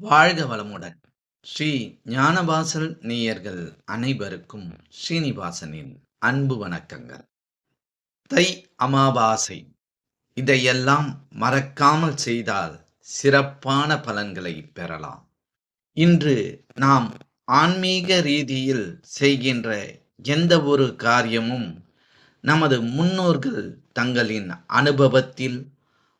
வாழ்க வளமுடன். ஸ்ரீ ஞானவாசல் நேயர்கள் அனைவருக்கும் ஸ்ரீனிவாசனின் அன்பு வணக்கங்கள். தை அமாவாசை. இதையெல்லாம் மறக்காமல் செய்தால் சிறப்பான பலன்களை பெறலாம். இன்று நாம் ஆன்மீக ரீதியில் செய்கின்ற எந்த ஒரு காரியமும் நமது முன்னோர்கள் தங்களின் அனுபவத்தில்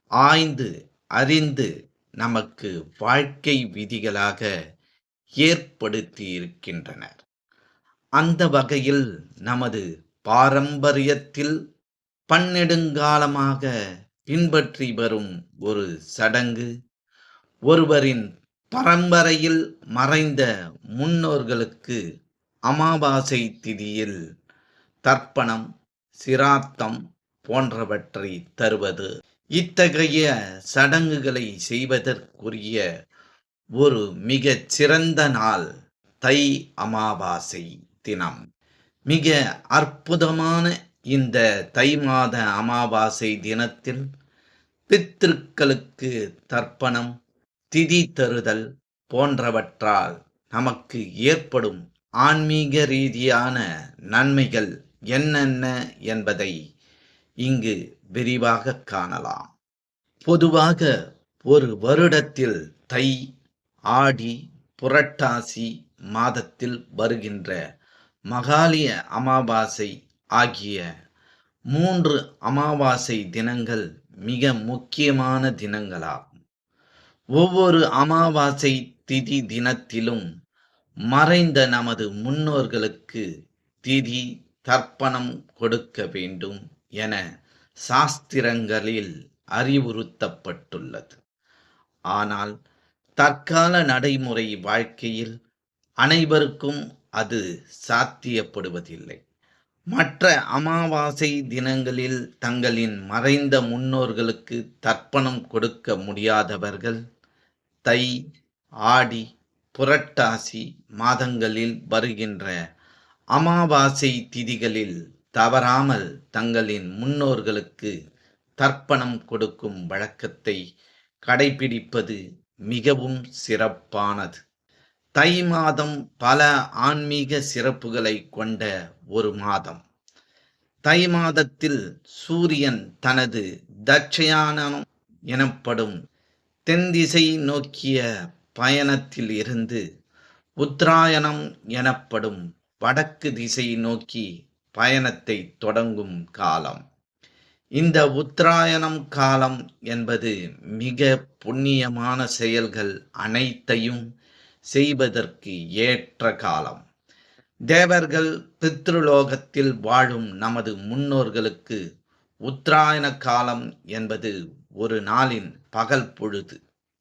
ஆய்ந்து அறிந்து நமக்கு வாழ்க்கை விதிகளாக ஏற்படுத்தி இருக்கின்றனர் அந்த வகையில் நமது பாரம்பரியத்தில் பன்னெடுங்காலமாக பின்பற்றி வரும் ஒரு சடங்கு ஒருவரின் பரம்பரையில் மறைந்த முன்னோர்களுக்கு அமாவாசை திதியில் தர்ப்பணம் சிராத்தம் போன்றவற்றை தருவது. இத்தகைய சடங்குகளை செய்வதற்குரிய ஒரு மிகச் சிறந்த நாள் தை அமாவாசை தினம். மிக அற்புதமான இந்த தை மாத அமாவாசை தினத்தில் பித்திருக்களுக்கு தர்ப்பணம் திதி தருதல் போன்றவற்றால் நமக்கு ஏற்படும் ஆன்மீக ரீதியான நன்மைகள் என்னென்ன என்பதை இங்கு விரிவாக காணலாம். பொதுவாக ஒரு வருடத்தில் தை ஆடி புரட்டாசி மாதத்தில் வருகின்ற மகாலிய அமாவாசை ஆகிய மூன்று அமாவாசை தினங்கள் மிக முக்கியமான தினங்களாகும். ஒவ்வொரு அமாவாசை திதி தினத்திலும் மறைந்த நமது முன்னோர்களுக்கு திதி தர்ப்பணம் கொடுக்க வேண்டும் என சாஸ்திரங்களில் அறிவுறுத்தப்பட்டுள்ளது. ஆனால் தற்கால நடைமுறை வாழ்க்கையில் அனைவருக்கும் அது சாத்தியப்படுவதில்லை. மற்ற அமாவாசை தினங்களில் தங்களின் மறைந்த முன்னோர்களுக்கு தர்ப்பணம் கொடுக்க முடியாதவர்கள் தை ஆடி புரட்டாசி மாதங்களில் வருகின்ற அமாவாசை திதிகளில் தவறாமல் தங்களின் முன்னோர்களுக்கு தர்ப்பணம் கொடுக்கும் வழக்கத்தை கடைபிடிப்பது மிகவும் சிறப்பானது. தை மாதம் பல ஆன்மீக சிறப்புகளை கொண்ட ஒரு மாதம். தை மாதத்தில் சூரியன் தனது தட்சயானம் எனப்படும் தென்திசை நோக்கிய பயணத்தில் இருந்து உத்தராயணம் எனப்படும் வடக்கு திசை நோக்கி பயணத்தை தொடங்கும் காலம். இந்த உத்தராயணம் காலம் என்பது மிக புண்ணியமான செயல்கள் அனைத்தையும் செய்வதற்கு ஏற்ற காலம். தேவர்கள் பித்ருலோகத்தில் வாழும் நமது முன்னோர்களுக்கு உத்தராயண காலம் என்பது ஒரு நாளின் பகல் பொழுது.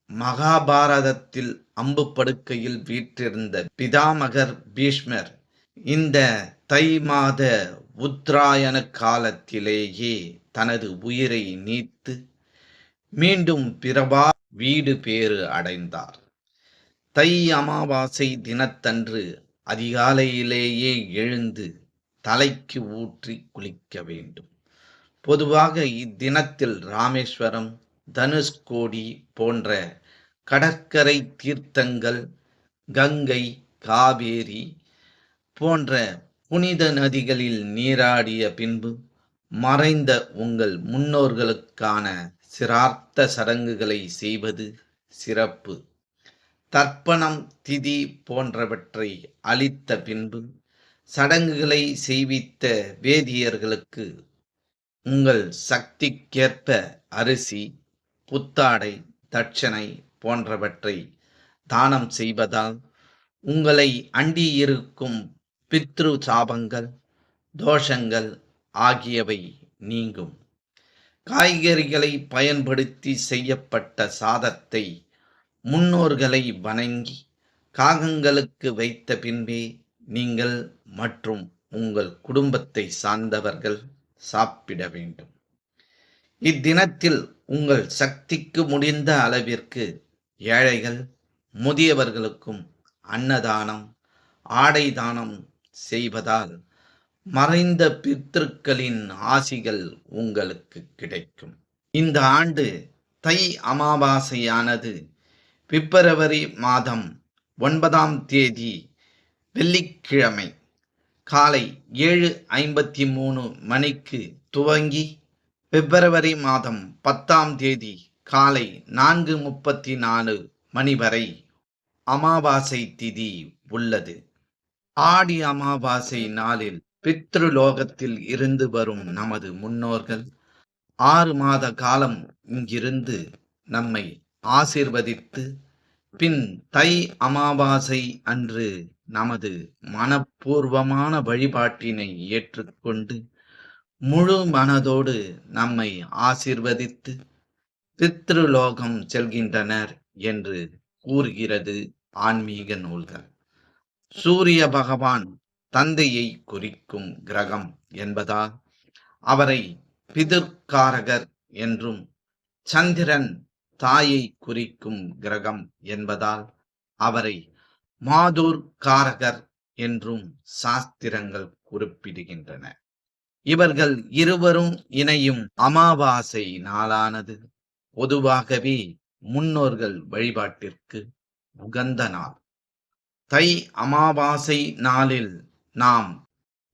மகாபாரதத்தில் அம்பு படுக்கையில் வீற்றிருந்த பிதாமகர் பீஷ்மர் இந்த தை மாத உத்தராயண காலத்திலேயே தனது உயிரை நீத்து மீண்டும் பிரபா வீடு பேறு அடைந்தார். தை அமாவாசை தினத்தன்று அதிகாலையிலேயே எழுந்து தலைக்கு ஊற்றி குளிக்க வேண்டும். பொதுவாக இத்தினத்தில் ராமேஸ்வரம் தனுஷ்கோடி போன்ற கடற்கரை தீர்த்தங்கள் கங்கை காவேரி போன்ற புனித நதிகளில் நீராடிய பின்பு மறைந்த உங்கள் முன்னோர்களுக்கான சிரார்த்த சடங்குகளை செய்வது சிறப்பு. தர்ப்பணம் திதி போன்றவற்றை அளித்த பின்பு சடங்குகளை செய்வித்த வேதியர்களுக்கு உங்கள் சக்திக்கேற்ப அரிசி புத்தாடை தட்சணை போன்றவற்றை தானம் செய்வதால் உங்களை அண்டியிருக்கும் பித்ரு சாபங்கள் தோஷங்கள் ஆகியவை நீங்கும். காய்கறிகளை பயன்படுத்தி செய்யப்பட்ட சாதத்தை முன்னோர்களை வணங்கி காகங்களுக்கு வைத்த பின்பே நீங்கள் மற்றும் உங்கள் குடும்பத்தை சார்ந்தவர்கள் சாப்பிட வேண்டும். இத்தினத்தில் உங்கள் சக்திக்கு முடிந்த அளவிற்கு ஏழைகள் முதியவர்களுக்கும் அன்னதானம் ஆடை தானம் செய்வதால் மறைந்த பித்திருக்களின் ஆசிகள் உங்களுக்கு கிடைக்கும். இந்த ஆண்டு தை அமாவாசையானது பிப்ரவரி மாதம் ஒன்பதாம் தேதி வெள்ளிக்கிழமை காலை ஏழு ஐம்பத்தி மூணு மணிக்கு துவங்கி பிப்ரவரி மாதம் பத்தாம் தேதி காலை நான்கு முப்பத்தி நாலு மணி வரை அமாவாசை திதி உள்ளது. ஆடி அமாவாசை நாளில் பித்ருலோகத்தில் இருந்து வரும் நமது முன்னோர்கள் ஆறு மாத காலம் இங்கிருந்து நம்மை ஆசிர்வதித்து பின் தை அமாவாசை அன்று நமது மனப்பூர்வமான வழிபாட்டினை ஏற்றுக்கொண்டு முழு மனதோடு நம்மை ஆசிர்வதித்து பித்ருலோகம் செல்கின்றனர் என்று கூறுகிறது ஆன்மீக நூல்கள். சூரிய பகவான் தந்தையை குறிக்கும் கிரகம் என்பதால் அவரை பிதுர்காரகர் என்றும் சந்திரன் தாயை குறிக்கும் கிரகம் என்பதால் அவரை மாதூர் காரகர் என்றும் சாஸ்திரங்கள் குறிப்பிடுகின்றன. இவர்கள் இருவரும் இணையும் அமாவாசை நாளானது. பொதுவாகவே முன்னோர்கள் வழிபாட்டிற்கு உகந்த நாள். தை அமாவாசை நாளில் நாம்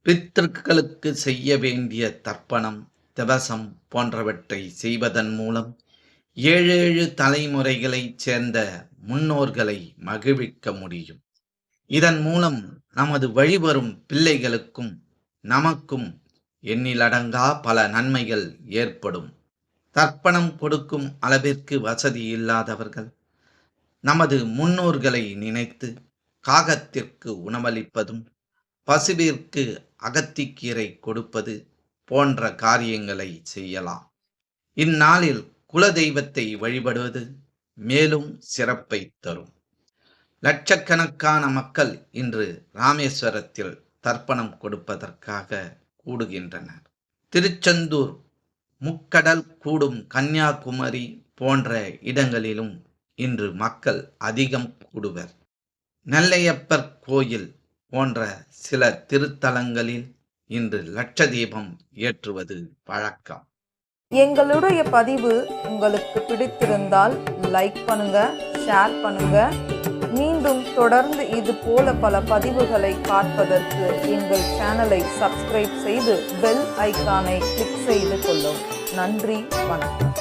பித்திருக்களுக்கு செய்ய வேண்டிய தர்ப்பணம் திவசம் போன்றவற்றை செய்வதன் மூலம் ஏழேழு தலைமுறைகளைச் சேர்ந்த முன்னோர்களை மகிழ்விக்க முடியும். இதன் மூலம் நமது வழிவரும் பிள்ளைகளுக்கும் நமக்கும் எண்ணிலடங்கா பல நன்மைகள் ஏற்படும். தர்ப்பணம் கொடுக்கும் அளவிற்கு வசதி இல்லாதவர்கள் நமது முன்னோர்களை நினைத்து காகத்திற்கு உணவளிப்பதும் பசுவிற்கு அகத்திக்கீரை கொடுப்பது போன்ற காரியங்களை செய்யலாம். இந்நாளில் குலதெய்வத்தை வழிபடுவது மேலும் சிறப்பை தரும். லட்சக்கணக்கான மக்கள் இன்று ராமேஸ்வரத்தில் தர்ப்பணம் கொடுப்பதற்காக கூடுகின்றனர். திருச்செந்தூர் முக்கடல் கூடும் கன்னியாகுமரி போன்ற இடங்களிலும் இன்று மக்கள் அதிகம் கூடுவர். நெல்லையப்பர் கோயில் போன்ற சில திருத்தலங்களில் இன்று லட்ச தீபம் ஏற்றுவது வழக்கம் எங்களுடைய பதிவு உங்களுக்கு பிடித்திருந்தால் லைக் பண்ணுங்க ஷேர் பண்ணுங்க. மீண்டும் தொடர்ந்து இது போல பல பதிவுகளை பார்ப்பதற்கு எங்கள் சேனலை சப்ஸ்கிரைப் செய்து பெல் ஐகானை கிளிக் செய்து கொள்ளும். நன்றி வணக்கம்.